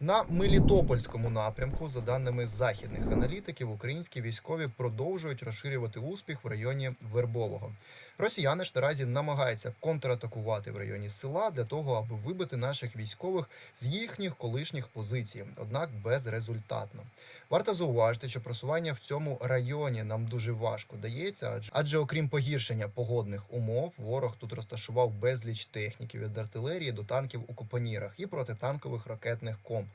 На Мелітопольському напрямку, за даними західних аналітиків, українські військові продовжують розширювати успіх в районі Вербового. Росіяни ж наразі намагаються контратакувати в районі села для того, аби вибити наших військових з їхніх колишніх позицій, однак безрезультатно. Варто зауважити, що просування в цьому районі нам дуже важко дається, адже адже окрім погіршення погодних умов, ворог тут розташував безліч техніки від артилерії до танків у купанірах і протитанкових ракетних комплексів.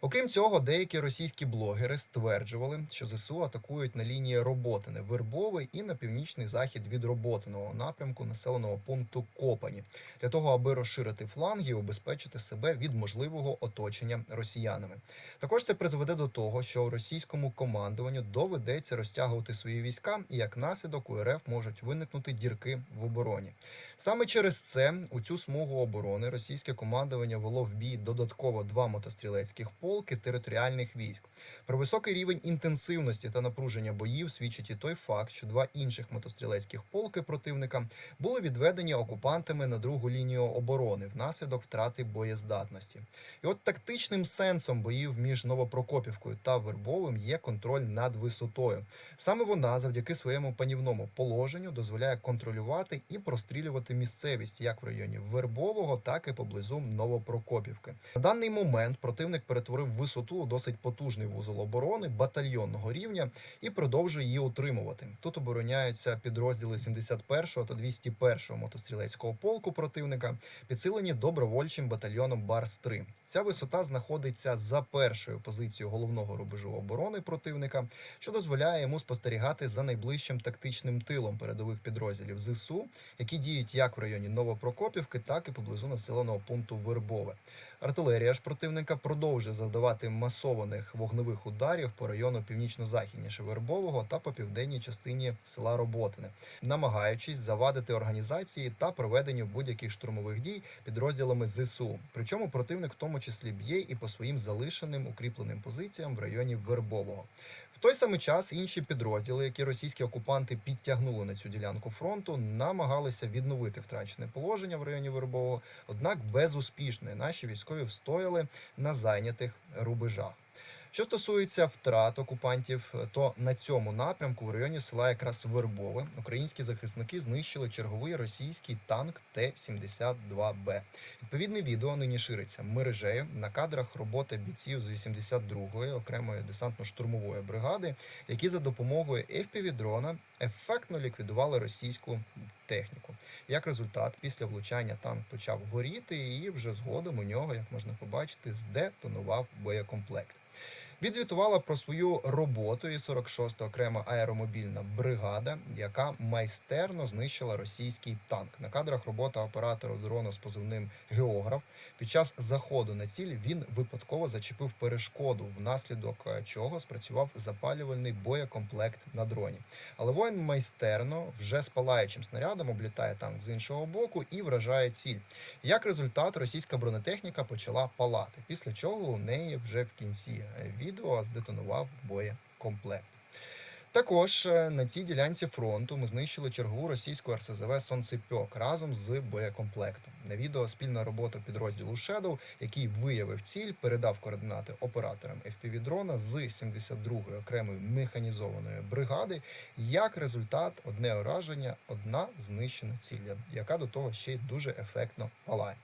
Окрім цього, деякі російські блогери стверджували, що ЗСУ атакують на лінії Роботине, Вербовий і на північний захід від Роботиного напрямку населеного пункту Копані для того, аби розширити фланги і убезпечити себе від можливого оточення росіянами. Також це призведе до того, що російському командуванню доведеться розтягувати свої війська, і як наслідок у РФ можуть виникнути дірки в обороні. Саме через це у цю смугу оборони російське командування вело в бій додатково два мотострілецьких полки територіальних військ. Про високий рівень інтенсивності та напруження боїв свідчить і той факт, що два інших мотострілецьких полки противника були відведені окупантами на другу лінію оборони внаслідок втрати боєздатності. І от тактичним сенсом боїв між Новопрокопівкою та Вербовим є контроль над висотою. Саме вона, завдяки своєму панівному положенню, дозволяє контролювати і прострілювати місцевість як в районі Вербового, так і поблизу Новопрокопівки. На даний момент противник перетворив висоту у досить потужний вузол оборони батальйонного рівня і продовжує її утримувати. Тут обороняються підрозділи 71-го та 201-го мотострілецького полку противника, підсилені добровольчим батальйоном Барс 3 Ця висота знаходиться за першою позицією головного рубежу оборони противника, що дозволяє йому спостерігати за найближчим тактичним тилом передових підрозділів ЗСУ, які діють як в районі Новопрокопівки, так і поблизу населеного пункту Вербове. Артилерія ж противника продовжує завдавати масованих вогневих ударів по району північно-західніше Вербового та по південній частині села Роботине, намагаючись завадити організації та проведенню будь-яких штурмових дій підрозділами ЗСУ. Причому противник в тому числі б'є і по своїм залишеним укріпленим позиціям в районі Вербового. В той самий час інші підрозділи, які російські окупанти підтягнули на цю ділянку фронту, намагалися відновити втрачене положення в районі Вербового, однак безуспішно. Наші військові встояли на зайнятих рубежах. Що стосується втрат окупантів, то на цьому напрямку в районі села якраз Вербове українські захисники знищили черговий російський танк Т-72Б. Відповідне відео нині шириться мережею на кадрах роботи бійців з 82-ї окремої десантно-штурмової бригади, які за допомогою FPV-дрона ефектно ліквідували російську техніку. Як результат, після влучання танк почав горіти, і вже згодом у нього, як можна побачити, здетонував боєкомплект. Відзвітувала про свою роботу і 46-та окрема аеромобільна бригада, яка майстерно знищила російський танк. На кадрах робота оператора дрону з позивним географ. Під час заходу на ціль він випадково зачепив перешкоду, внаслідок е, чого спрацював запалювальний боєкомплект на дроні. Але воїн майстерно вже з палаючим снарядом облітає танк з іншого боку і вражає ціль. Як результат, російська бронетехніка почала палати, після чого у неї вже в кінці е, відео здетонував боєкомплект. Також е, на цій ділянці фронту ми знищили чергову російську РСЗВ Сонцепьок разом з боєкомплектом. На відео спільна робота підрозділу Shadow, який виявив ціль, передав координати операторам FPV-дрона з 72-ї окремої механізованої бригади. Як результат, одне ураження, одна знищена ціль, яка до того ще й дуже ефектно палає.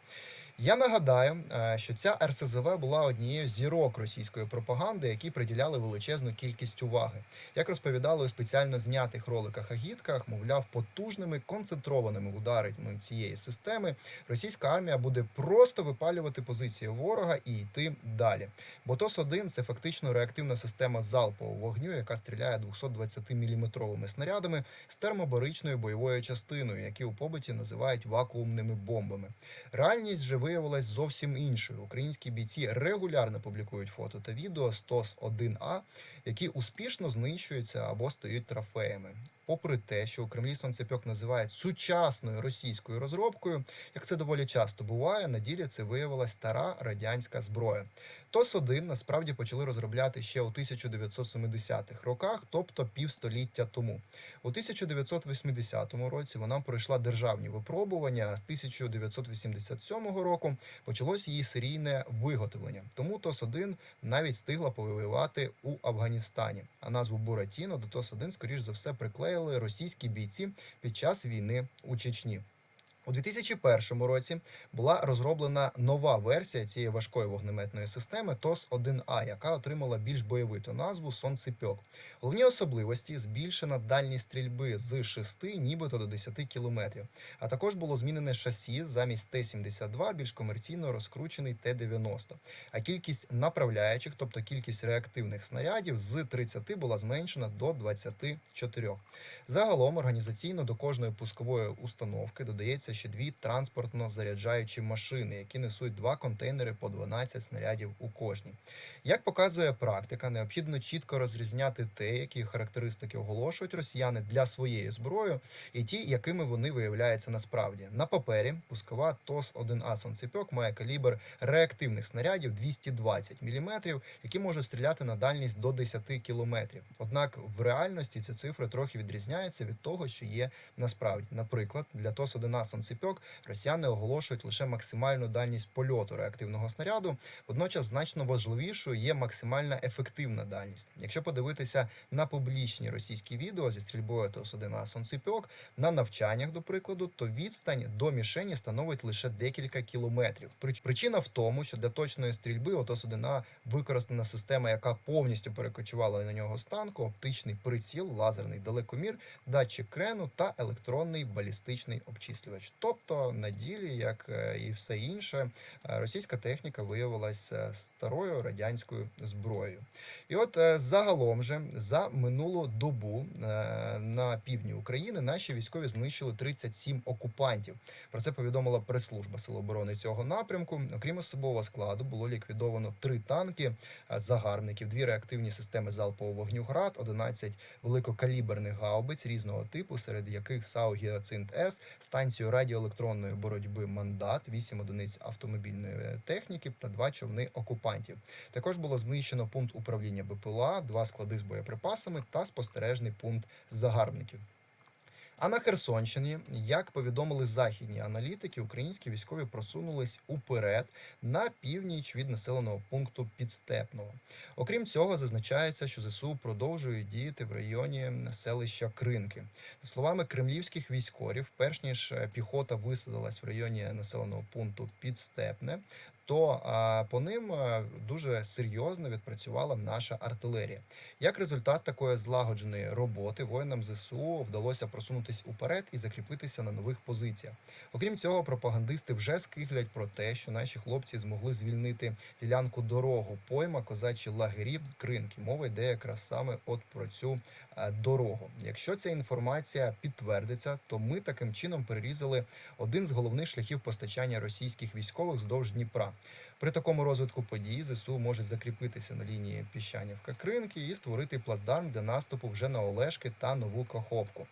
Я нагадаю, е, що ця РСЗВ була однією зірок російської пропаганди, які приділяли величезну кількість уваги. Як розповідали у спеціально знятих роликах агітках, мовляв, потужними концентрованими ударами цієї системи російська армія буде просто випалювати позиції ворога і йти далі. Бо ТОС-1 – це фактично реактивна система залпового вогню, яка стріляє 220-мм снарядами з термобаричною бойовою частиною, які у побиті називають вакуумними бомбами. Реальність же виявилась зовсім іншою. Українські бійці регулярно публікують фото та відео з ТОС-1А, які успішно знищуються або стають трофеями. Попри те, що у Кремлі сонцепьок називають сучасною російською розробкою, як це доволі часто буває, на ділі це виявилась стара радянська зброя. ТОС-1 насправді почали розробляти ще у 1970-х роках, тобто півстоліття тому. У 1980 році вона пройшла державні випробування. А з 1987 року почалось її серійне виготовлення. Тому ТОС-1 навіть встигла повоювати у Афганістані. А назву Буратіно до ТОС-1, скоріш за все, приклеїли російські бійці під час війни у Чечні. У 2001 році була розроблена нова версія цієї важкої вогнеметної системи ТОС-1А, яка отримала більш бойовиту назву Сонцепьок. Головні особливості збільшена дальність стрільби з 6 нібито до 10 кілометрів. А також було змінене шасі замість Т-72, більш комерційно розкручений Т-90. А кількість направляючих, тобто кількість реактивних снарядів, з 30 була зменшена до 24. Загалом організаційно до кожної пускової установки додається ще дві транспортно-заряджаючі машини, які несуть два контейнери по 12 снарядів у кожній. Як показує практика, необхідно чітко розрізняти те, які характеристики оголошують росіяни для своєї зброї, і ті, якими вони виявляються насправді. На папері пускова ТОС-1А «Сонцепьок» має калібр реактивних снарядів 220 мм, які можуть стріляти на дальність до 10 км. Однак в реальності ці цифри трохи відрізняються від того, що є насправді. Наприклад, для ТОС-1А «Сонцепьок» росіяни оголошують лише максимальну дальність польоту реактивного снаряду. Водночас значно важливішою є максимальна ефективна дальність. Якщо подивитися на публічні російські відео зі стрільбою ТОС-1А «Сонцепьок», на навчаннях, до прикладу, то відстань до мішені становить лише декілька кілометрів. Прич- Причина в тому, що для точної стрільби у ТОС-1А використана система, яка повністю перекочувала на нього з танку, оптичний приціл, лазерний далекомір, датчик крену та електронний балістичний обчислювач. Тобто на ділі, як е, і все інше, е, російська техніка виявилася старою радянською зброєю. І от е, загалом же за минулу добу е, на півдні України наші військові знищили 37 окупантів. Про це повідомила прес-служба Сил оборони цього напрямку. Окрім особового складу, було ліквідовано три танки е, загарбників, дві реактивні системи залпового вогню ГРАД, 11 великокаліберних гаубиць різного типу, серед яких САУ Гіацинт С, станцію радіоелектронної боротьби Мандат, 8 одиниць автомобільної техніки та два човни окупантів. Також було знищено пункт управління БПЛА, два склади з боєприпасами та спостережний пункт загарбників. А на Херсонщині, як повідомили західні аналітики, українські військові просунулись уперед на північ від населеного пункту Підстепного. Окрім цього, зазначається, що ЗСУ продовжують діяти в районі селища Кринки. За словами кремлівських військових, перш ніж піхота висадилась в районі населеного пункту Підстепне, то по ним дуже серйозно відпрацювала наша артилерія. Як результат такої злагодженої роботи воїнам ЗСУ вдалося просунутись уперед і закріпитися на нових позиціях. Окрім цього, пропагандисти вже скиглять про те, що наші хлопці змогли звільнити ділянку дорогу, пойма, козачі лагері, кринки. Мова йде якраз саме от про цю е, дорогу. Якщо ця інформація підтвердиться, то ми таким чином перерізали один з головних шляхів постачання російських військових вздовж Дніпра. При такому розвитку подій ЗСУ можуть закріпитися на лінії Піщанівка Кринки і створити плацдарм для наступу вже на Олешки та Нову Каховку.